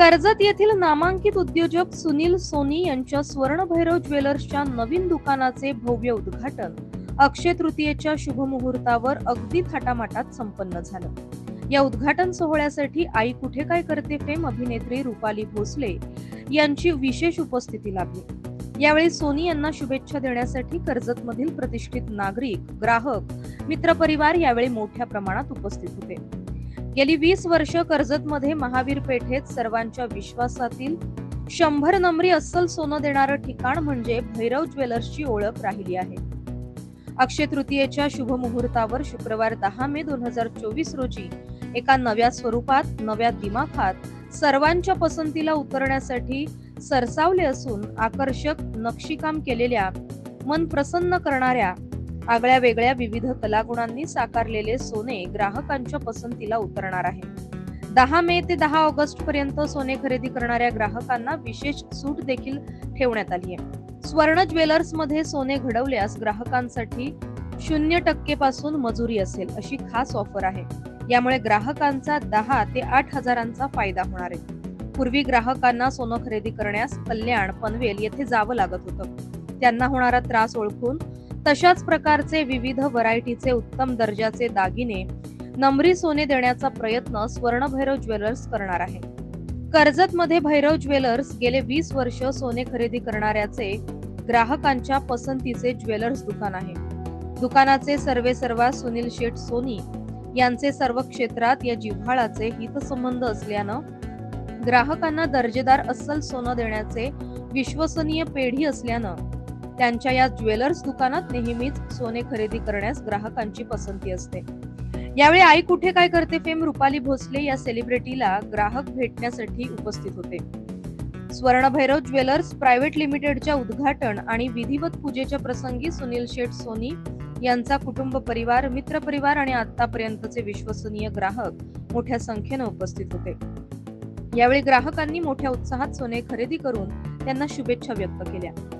कर्जत येथील नामांकित उद्योजक सुनील सोनी यांच्या स्वर्ण भैरव ज्वेलर्सच्या नवीन दुकानाचे भव्य उद्घाटन. अक्षय तृतीयेच्या शुभमुहूर्तावर अगदी थाटामाटात संपन्न झालं. या उद्घाटन सोहळ्यासाठी आई कुठे काय करते फेम अभिनेत्री रुपाली भोसले यांची विशेष उपस्थिती लाभली. यावेळी सोनी यांना शुभेच्छा देण्यासाठी कर्जतमधील प्रतिष्ठित नागरिक ग्राहक मित्रपरिवार यावेळी मोठ्या प्रमाणात उपस्थित होते. गेली वीस वर्ष कर्जतमध्ये महावीर पेठेत सर्वांच्या विश्वासातील शंभर नंबरी अस्सल सोनं देणारं ठिकाण म्हणजे भैरव ज्वेलर्सची ओळख राहिली आहे. अक्षय तृतीयेच्या शुभ मुहूर्तावर शुक्रवार दहा मे दोन हजार चोवीस रोजी एका नव्या स्वरूपात नव्या दिमाखात सर्वांच्या पसंतीला उतरण्यासाठी सरसावले असून आकर्षक नक्षीकाम केलेल्या मन प्रसन्न करणाऱ्या आगळ्या वेगळ्या विविध कलागुणांनी साकारलेले सोने ग्राहकांच्या पसंतीला उतरणार आहे. दहा मे ते दहा ऑगस्ट पर्यंत सोने खरेदी करणाऱ्या ग्राहकांना विशेष सूट देखील ठेवण्यात आली आहे स्वर्ण ज्वेलर्समध्ये सोने घडवल्यास ग्राहकांसाठी शून्य टक्के पासून मजुरी असेल अशी खास ऑफर आहे. यामुळे ग्राहकांचा दहा ते आठ हजारांचा फायदा होणार आहे. पूर्वी ग्राहकांना सोनं खरेदी करण्यास कल्याण पनवेल येथे जावं लागत होतं. त्यांना होणारा त्रास ओळखून तशाच प्रकारचे विविध व्हरायटीचे उत्तम दर्जाचे दागिने नमरी सोने देण्याचा प्रयत्न स्वर्ण भैरव ज्वेलर्स करणार आहे कर्जत मध्ये भैरव ज्वेलर्स गेले वीस वर्ष सोने खरेदी करणाऱ्याचे ग्राहकांच्या पसंतीचे ज्वेलर्स दुकान आहे. दुकानाचे सर्वे सर्वा सुनील शेठ सोनी यांचे सर्व क्षेत्रात या जिव्हाळाचे हितसंबंध असल्यानं ग्राहकांना दर्जेदार अस्सल सोनं देण्याचे विश्वसनीय पेढी असल्यानं त्यांच्या या ज्वेलर्स दुकानात नेहमीच सोने खरेदी करण्यास ग्राहकांची पसंती असते. यावेळी आई कुठे काय करते फेम रुपाली भोसले या सेलिब्रिटीला ग्राहक भेटण्यासाठी उपस्थित होते. स्वर्ण भैरव ज्वेलर्स प्रायव्हेट लिमिटेडच्या उद्घाटन आणि विधिवत पूजेच्या प्रसंगी सुनील शेठ सोनी यांचा कुटुंब परिवार मित्र परिवार आणि आतापर्यंतचे विश्वसनीय ग्राहक मोठ्या संख्येनं उपस्थित होते. यावेळी ग्राहकांनी मोठ्या उत्साहात सोने खरेदी करून त्यांना शुभेच्छा व्यक्त केल्या.